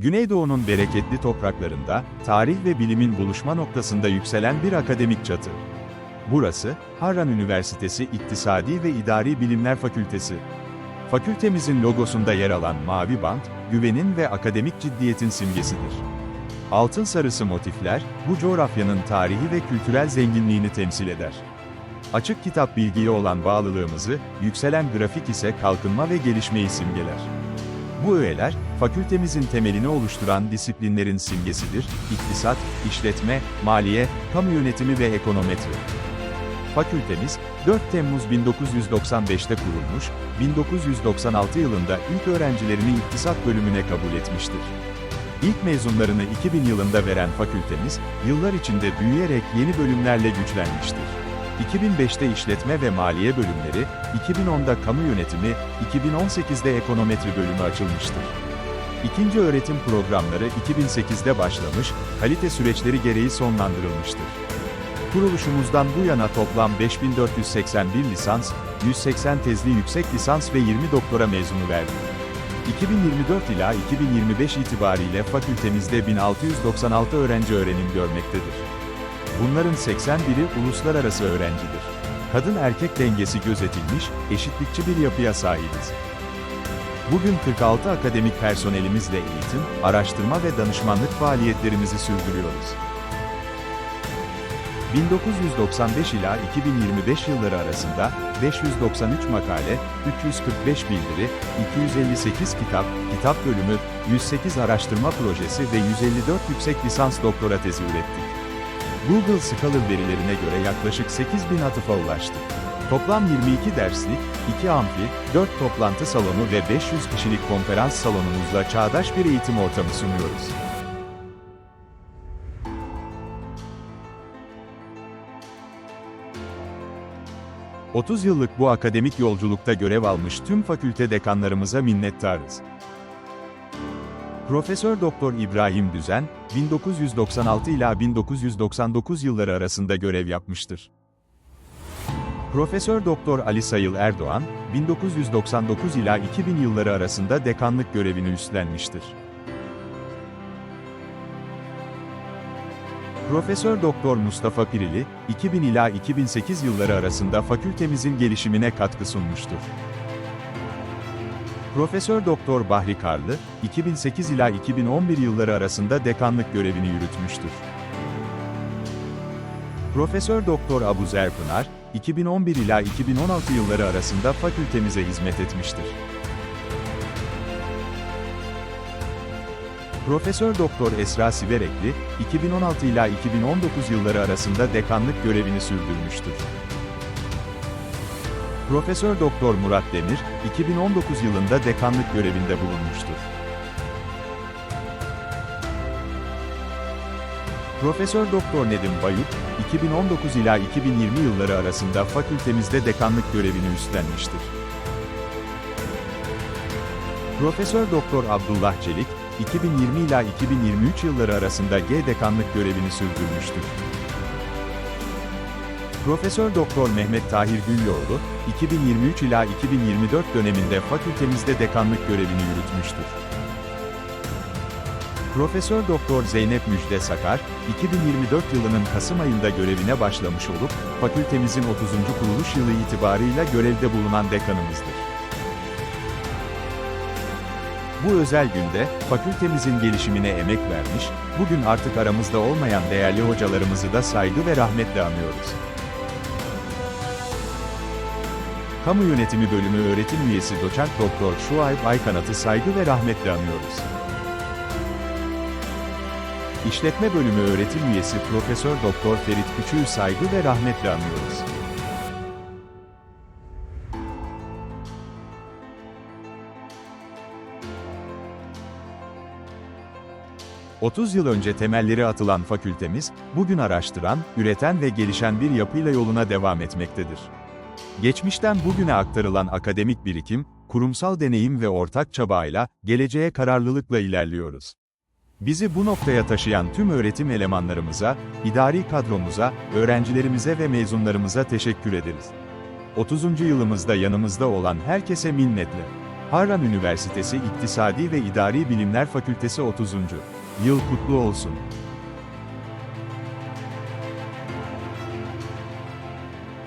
Güneydoğu'nun bereketli topraklarında, tarih ve bilimin buluşma noktasında yükselen bir akademik çatı. Burası, Harran Üniversitesi İktisadi ve İdari Bilimler Fakültesi. Fakültemizin logosunda yer alan mavi bant, güvenin ve akademik ciddiyetin simgesidir. Altın sarısı motifler, bu coğrafyanın tarihi ve kültürel zenginliğini temsil eder. Açık kitap bilgiye olan bağlılığımızı, yükselen grafik ise kalkınma ve gelişmeyi simgeler. Bu öğeler, fakültemizin temelini oluşturan disiplinlerin simgesidir, iktisat, işletme, maliye, kamu yönetimi ve ekonometri. Fakültemiz, 4 Temmuz 1995'te kurulmuş, 1996 yılında ilk öğrencilerini iktisat bölümüne kabul etmiştir. İlk mezunlarını 2000 yılında veren fakültemiz, yıllar içinde büyüyerek yeni bölümlerle güçlenmiştir. 2005'te işletme ve maliye bölümleri, 2010'da kamu yönetimi, 2018'de ekonometri bölümü açılmıştır. İkinci öğretim programları 2008'de başlamış, kalite süreçleri gereği sonlandırılmıştır. Kuruluşumuzdan bu yana toplam 5481 lisans, 180 tezli yüksek lisans ve 20 doktora mezunu verdik. 2024 ila 2025 itibariyle fakültemizde 1696 öğrenci öğrenim görmektedir. Bunların 81'i uluslararası öğrencidir. Kadın erkek dengesi gözetilmiş, eşitlikçi bir yapıya sahibiz. Bugün 46 akademik personelimizle eğitim, araştırma ve danışmanlık faaliyetlerimizi sürdürüyoruz. 1995 ila 2025 yılları arasında 593 makale, 345 bildiri, 258 kitap, kitap bölümü, 108 araştırma projesi ve 154 yüksek lisans doktora tezi ürettik. Google Scholar verilerine göre yaklaşık 8000 atıfa ulaştık. Toplam 22 derslik, 2 amfi, 4 toplantı salonu ve 500 kişilik konferans salonumuzla çağdaş bir eğitim ortamı sunuyoruz. ...30 yıllık bu akademik yolculukta görev almış tüm fakülte dekanlarımıza minnettarız. Profesör Doktor İbrahim Düzen, 1996 ila 1999 yılları arasında görev yapmıştır. Profesör Doktor Ali Sayıl Erdoğan, 1999 ila 2000 yılları arasında dekanlık görevini üstlenmiştir. Profesör Doktor Mustafa Pirili, 2000 ila 2008 yılları arasında fakültemizin gelişimine katkı sunmuştur. Profesör Doktor Bahri Karlı, 2008 ila 2011 yılları arasında dekanlık görevini yürütmüştür. Profesör Doktor Abuzer Pınar, 2011 ila 2016 yılları arasında fakültemize hizmet etmiştir. Profesör Doktor Esra Siverekli, 2016 ila 2019 yılları arasında dekanlık görevini sürdürmüştür. Profesör Doktor Murat Demir, 2019 yılında dekanlık görevinde bulunmuştur. Profesör Doktor Nedim Bayut, 2019 ila 2020 yılları arasında fakültemizde dekanlık görevini üstlenmiştir. Profesör Doktor Abdullah Çelik, 2020 ila 2023 yılları arasında G dekanlık görevini sürdürmüştür. Profesör Doktor Mehmet Tahir Güllüoğlu, 2023 ila 2024 döneminde fakültemizde dekanlık görevini yürütmüştür. Profesör Doktor Zeynep Müjde Sakar, 2024 yılının Kasım ayında görevine başlamış olup, fakültemizin 30. kuruluş yılı itibarıyla görevde bulunan dekanımızdır. Bu özel günde, fakültemizin gelişimine emek vermiş, bugün artık aramızda olmayan değerli hocalarımızı da saygı ve rahmetle anıyoruz. Kamu Yönetimi Bölümü öğretim üyesi Doçent Doktor Şuayb Aykanat'ı saygı ve rahmetle anıyoruz. İşletme Bölümü öğretim üyesi Profesör Doktor Ferit Küçüğü saygı ve rahmetle anıyoruz. ...30 yıl önce temelleri atılan fakültemiz, bugün araştıran, üreten ve gelişen bir yapıyla yoluna devam etmektedir. Geçmişten bugüne aktarılan akademik birikim, kurumsal deneyim ve ortak çabayla, geleceğe kararlılıkla ilerliyoruz. Bizi bu noktaya taşıyan tüm öğretim elemanlarımıza, idari kadromuza, öğrencilerimize ve mezunlarımıza teşekkür ederiz. 30. yılımızda yanımızda olan herkese minnetle. Harran Üniversitesi İktisadi ve İdari Bilimler Fakültesi 30. Yıl kutlu olsun.